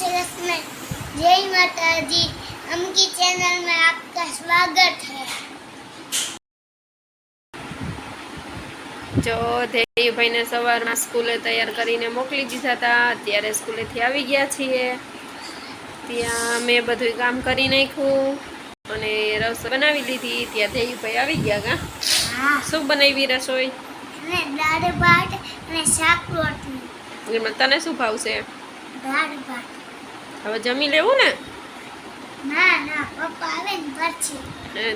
શ્રી કૃષ્ણ જય માતાજી. અમકી ચેનલમાં આપકા સ્વાગત છે જો ધૈર્યભાઈને સવારમાં સ્કૂલે તૈયાર કરીને મોકલી દીધા હતા અત્યારે સ્કૂલેથી આવી ગયા છીએ. ત્યાં મેં બધું કામ કરી નાખ્યું અને રસોઈ બનાવી દીધી. ત્યાં ધૈર્યભાઈ આવી ગયા ગા શું બનાવી રસોઈ? દાળ ભાત અને શાક રોટલી. એમાં તને શું ભાવશે? દાળ ભાત. હવે જમી લેવું ને?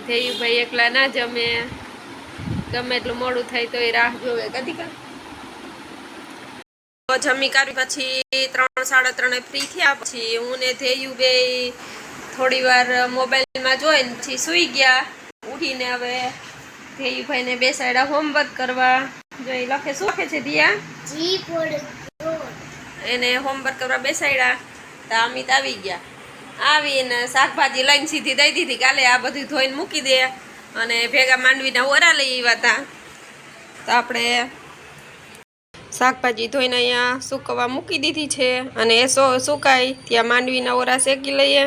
ધૈર્યભાઈ એકલા ના જમે. ગમે એટલું મોડું થાય તો એ રાહ જોવે. કદી કા? જમી કાઢી પછી ત્રણ સાડા ત્રણે ફ્રી થયા. પછી હું ને ધેયુ બે થોડી વાર મોબાઈલમાં જોઈને પછી સૂઈ ગયા. ઉઠીને હવે ધેયુભાઈને બેસાડ્યા હોમવર્ક કરવા. જો એ લખે શું લખે છે દિયા? એને હોમવર્ક કરવા બેસાડ્યા. તો અમિત આવી ગયા. આવીને શાકભાજી લઈને સીધી દઈ દીધી. કાલે આ બધું ધોઈને મૂકી દે અને ભેગા માંડવીના ઓરા લઈ આવ્યા હતા તો આપણે શાકભાજી ધોઈને અહીંયા સુકવવા મૂકી દીધી છે અને એ સુકાય ત્યાં માંડવીના ઓરા શેકી લઈએ.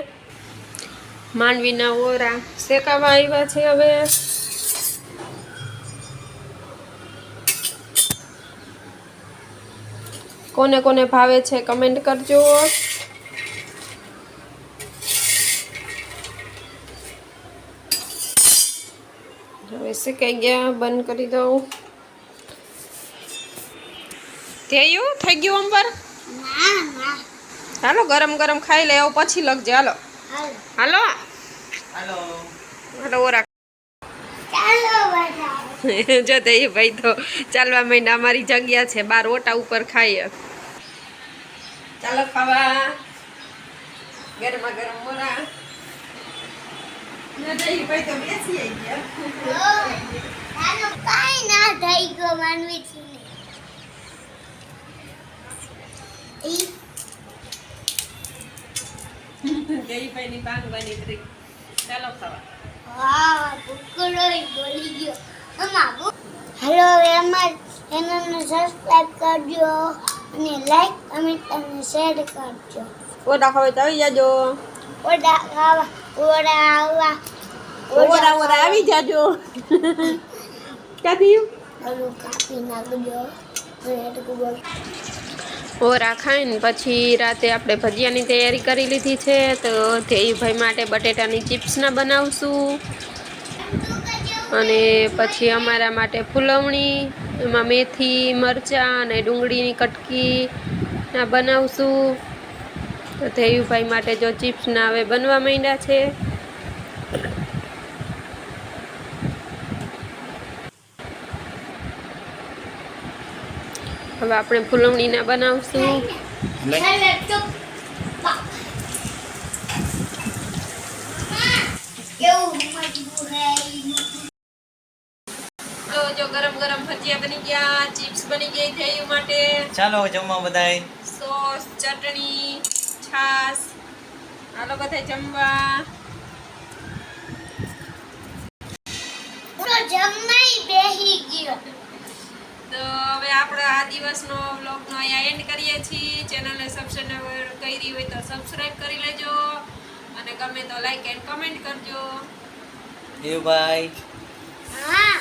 માંડવીના ઓરા શેકાવા આવ્યા છે હવે. કોને કોને ભાવે છે કમેન્ટ કરજો. હવે શેકાઈ ગયા બંધ કરી દઉં. થયું થઈ ગયું અંબર? હાલો ગરમ ગરમ ખાઈ લે આવું પછી લખજે. હાલો. હાલો. હાલો. હાલો. ઓરા જો દઈએ ભાઈ તો ચાલવા મહિના અમારી જગ્યા છે બાર ઓટા ઉપર ખાઈએ. ચાલો ખાવા. ગરમા ગરમ મોરા. હેલો હવે અમાર ચેનલને સબસ્ક્રાઇબ કરજો અને લાઈક કમેન્ટ અને શેર કરજો. ઓટા ખાવા તો આવી જાજો. ઓડા ખાવા. આવી જાજો. ક્યાંથી? ઓરા ખાઈને પછી રાતે આપણે ભજીયાની તૈયારી કરી લીધી છે તો ધ્યેયભાઈ માટે બટેટાની ચિપ્સના બનાવશું. અને પછી અમારા માટે ફૂલવણી એમાં મેથી મરચાં અને ડુંગળીની કટકી ના બનાવશું. તો ધેયુભાઈ માટે જો ચિપ્સના હવે બનવા માંડ્યા છે. હવે આપણે ફૂલવણીના બનાવશું. તો જો ગરમ ગરમ ભજીયા બની ગયા ચિપ્સ બની ગઈ થયું માટે. ચાલો જમવા બધાય. સોસ ચટણી. છાસ હાલો બધા જમવા. તો હવે આપણે આ દિવસનો વ્લોગનો અહીંયા એન્ડ કરીએ છીએ. ચેનલને સબસ્ક્રાઈબ કરી હોય તો સબસ્ક્રાઈબ કરી લેજો. અને ગમે તો લાઈક એન્ડ કમેન્ટ કરજો. દેવભાઈ હા.